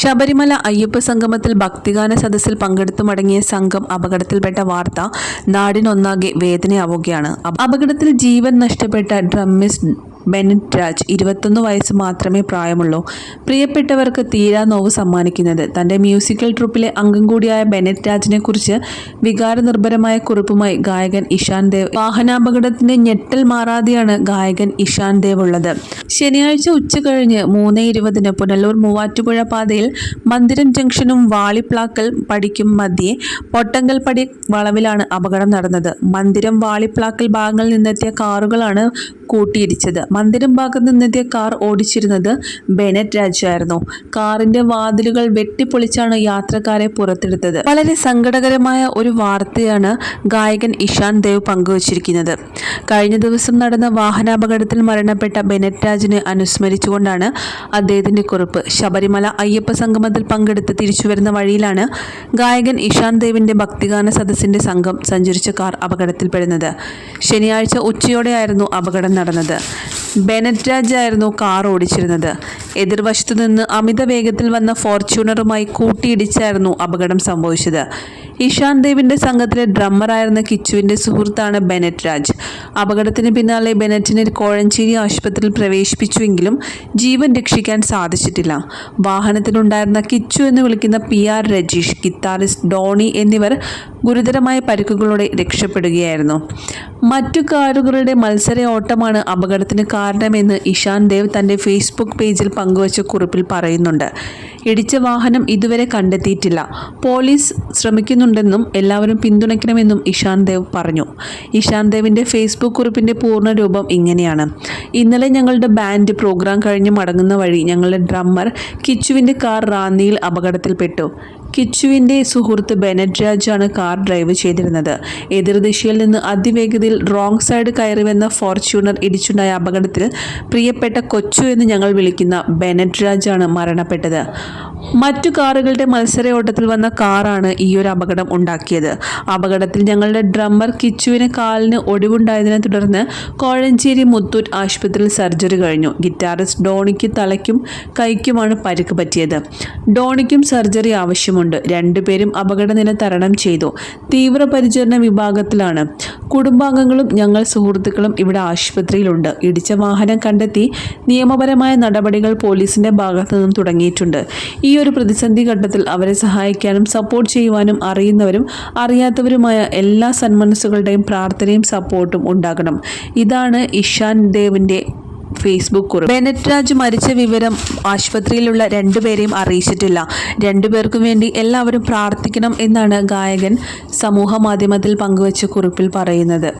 ശബരിമല അയ്യപ്പ സംഗമത്തിൽ ഭക്തിഗാന സദസ്സിൽ പങ്കെടുത്തു മടങ്ങിയ സംഘം അപകടത്തിൽപ്പെട്ട വാർത്ത നാടിനൊന്നാകെ വേദനയാവുകയാണ്. അപകടത്തിൽ ജീവൻ നഷ്ടപ്പെട്ട ഡ്രമ്മിസ്റ്റ് ബെനറ്റ് രാജ് ഇരുപത്തൊന്ന് വയസ്സ് മാത്രമേ പ്രായമുള്ളൂ. പ്രിയപ്പെട്ടവർക്ക് തീരാ നോവ് സമ്മാനിക്കുന്നത്. തന്റെ മ്യൂസിക്കൽ ട്രൂപ്പിലെ അംഗം കൂടിയായ ബെനറ്റ് രാജിനെ കുറിച്ച് വികാരനിർഭരമായ കുറിപ്പുമായി ഗായകൻ ഇഷാൻ ദേവ്. വാഹനാപകടത്തിന്റെ ഞെട്ടൽ മാറാതെയാണ് ഗായകൻ ഇഷാൻ ദേവ് ഉള്ളത്. ശനിയാഴ്ച ഉച്ച കഴിഞ്ഞ് മൂന്ന് ഇരുപതിന് പുനലൂർ മൂവാറ്റുപുഴ പാതയിൽ മന്ദിരം ജംഗ്ഷനും വാളിപ്ലാക്കൽ പടിക്കും മധ്യേ പൊട്ടങ്കൽ പടി വളവിലാണ് അപകടം നടന്നത്. മന്ദിരം വാളിപ്ലാക്കൽ ഭാഗങ്ങളിൽ നിന്നെത്തിയ കാറുകളാണ് കൂട്ടിയിടിച്ചത്. മന്ദിരം ഭാഗത്ത് നിന്നെത്തിയ കാർ ഓടിച്ചിരുന്നത് ബെനറ്റ് രാജായിരുന്നു. കാറിന്റെ വാതിലുകൾ വെട്ടിപ്പൊളിച്ചാണ് യാത്രക്കാരെ പുറത്തെടുത്തത്. വളരെ സങ്കടകരമായ ഒരു വാർത്തയാണ് ഗായകൻ ഇഷാൻ ദേവ് പങ്കുവച്ചിരിക്കുന്നത്. കഴിഞ്ഞ ദിവസം നടന്ന വാഹനാപകടത്തിൽ മരണപ്പെട്ട ബെനറ്റ് രാജിനെ അനുസ്മരിച്ചുകൊണ്ടാണ് അദ്ദേഹത്തിന്റെ കുറിപ്പ്. ശബരിമല അയ്യപ്പ സംഗമത്തിൽ പങ്കെടുത്ത് തിരിച്ചു വരുന്ന വഴിയിലാണ് ഗായകൻ ഇഷാൻ ദേവിന്റെ ഭക്തിഗാന സദസ്സിന്റെ സംഘം സഞ്ചരിച്ച കാർ അപകടത്തിൽപ്പെടുന്നത്. ശനിയാഴ്ച ഉച്ചയോടെയായിരുന്നു അപകടം നടന്നത്. Bennett രാജായിരുന്നു car ഓടിച്ചിരുന്നത്. എതിർവശത്തു നിന്ന് അമിത വേഗത്തിൽ വന്ന ഫോർച്യൂണറുമായി കൂട്ടിയിടിച്ചായിരുന്നു അപകടം സംഭവിച്ചത്. ഇഷാൻ ദേവിന്റെ സംഘത്തിലെ ഡ്രമ്മറായിരുന്ന കിച്ചുവിന്റെ സുഹൃത്താണ് ബെനറ്റ് രാജ്. അപകടത്തിന് പിന്നാലെ ബെനറ്റിനെ കോഴഞ്ചേരി ആശുപത്രിയിൽ പ്രവേശിപ്പിച്ചുവെങ്കിലും ജീവൻ രക്ഷിക്കാൻ സാധിച്ചിട്ടില്ല. വാഹനത്തിലുണ്ടായിരുന്ന കിച്ചു എന്ന് വിളിക്കുന്ന P R Rajeesh guitarist Donny എന്നിവർ ഗുരുതരമായ പരിക്കുകളോടെ രക്ഷപ്പെടുകയായിരുന്നു. മറ്റു കാറുകളുടെ മത്സര ഓട്ടമാണ് അപകടത്തിന് കാരണമെന്ന് ഇഷാൻ ദേവ് തന്റെ ഫേസ്ബുക്ക് പേജിൽ പങ്കുവച്ച കുറിപ്പിൽ പറയുന്നുണ്ട്. ഇടിച്ച വാഹനം ഇതുവരെ കണ്ടെത്തിയിട്ടില്ല. പോലീസ് ശ്രമിക്കുന്നുണ്ടെന്നും എല്ലാവരും പിന്തുണയ്ക്കണമെന്നും ഇഷാൻ ദേവ് പറഞ്ഞു. ഇഷാൻ ദേവിന്റെ ഫേസ്ബുക്ക് കുറിപ്പിന്റെ പൂർണ രൂപം ഇങ്ങനെയാണ്. ഇന്നലെ ഞങ്ങളുടെ ബാൻഡ് പ്രോഗ്രാം കഴിഞ്ഞ് മടങ്ങുന്ന വഴി ഞങ്ങളുടെ ഡ്രമ്മർ കിച്ചുവിന്റെ കാർ റാന്നിയിൽ അപകടത്തിൽപ്പെട്ടു. കിച്ചുവിന്റെ സുഹൃത്ത് ബെനറ്റ് രാജാണ് കാർ ഡ്രൈവ് ചെയ്തിരുന്നത്. എതിർദിശയിൽ നിന്ന് അതിവേഗതയിൽ റോങ് സൈഡ് കയറി വന്ന ഫോർച്യൂണർ ഇടിച്ചുണ്ടായ അപകടത്തിൽ പ്രിയപ്പെട്ട കൊച്ചു എന്ന് ഞങ്ങൾ വിളിക്കുന്ന ബെനറ്റ് രാജാണ് മരണപ്പെട്ടത്. മറ്റു കാറുകളുടെ മത്സര ഓട്ടത്തിൽ വന്ന കാറാണ് ഈ ഒരു അപകടം ഉണ്ടാക്കിയത്. അപകടത്തിൽ ഞങ്ങളുടെ ഡ്രമ്മർ കിച്ചുവിന് കാലിന് ഒടിവുണ്ടായതിനെ തുടർന്ന് കോഴഞ്ചേരി മുത്തൂറ്റ് ആശുപത്രിയിൽ സർജറി കഴിഞ്ഞു. ഗിറ്റാറിസ്റ്റ് ഡോണിക്ക് തലയ്ക്കും കൈക്കുമാണ് പരിക്ക് പറ്റിയത്. ഡോണിക്കും സർജറി ആവശ്യമുണ്ട്. രണ്ടുപേരും അപകടനില തരണം ചെയ്തു. തീവ്രപരിചരണ വിഭാഗത്തിലാണ്. കുടുംബാംഗങ്ങളും ഞങ്ങൾ സുഹൃത്തുക്കളും ഇവിടെ ആശുപത്രിയിലുണ്ട്. ഇടിച്ച വാഹനം കണ്ടെത്തി നിയമപരമായ നടപടികൾ പോലീസിന്റെ ഭാഗത്തു നിന്നും തുടങ്ങിയിട്ടുണ്ട്. ഈ ഒരു പ്രതിസന്ധി ഘട്ടത്തിൽ അവരെ സഹായിക്കാനും സപ്പോർട്ട് ചെയ്യുവാനും അറിയുന്നവരും അറിയാത്തവരുമായ എല്ലാ സന്മനസ്സുകളുടെയും പ്രാർത്ഥനയും സപ്പോർട്ടും ഉണ്ടാകണം. ഇതാണ് ഇഷാൻ ദേവിന്റെ ഫേസ്ബുക്ക് കുറിപ്പ്. ബെനറ്റ് രാജ് മരിച്ച വിവരം ആശുപത്രിയിലുള്ള രണ്ടുപേരെയും അറിയിച്ചിട്ടില്ല. രണ്ടുപേർക്കും വേണ്ടി എല്ലാവരും പ്രാർത്ഥിക്കണം എന്നാണ് ഗായകൻ സമൂഹ മാധ്യമത്തിൽ പങ്കുവച്ച കുറിപ്പിൽ പറയുന്നത്.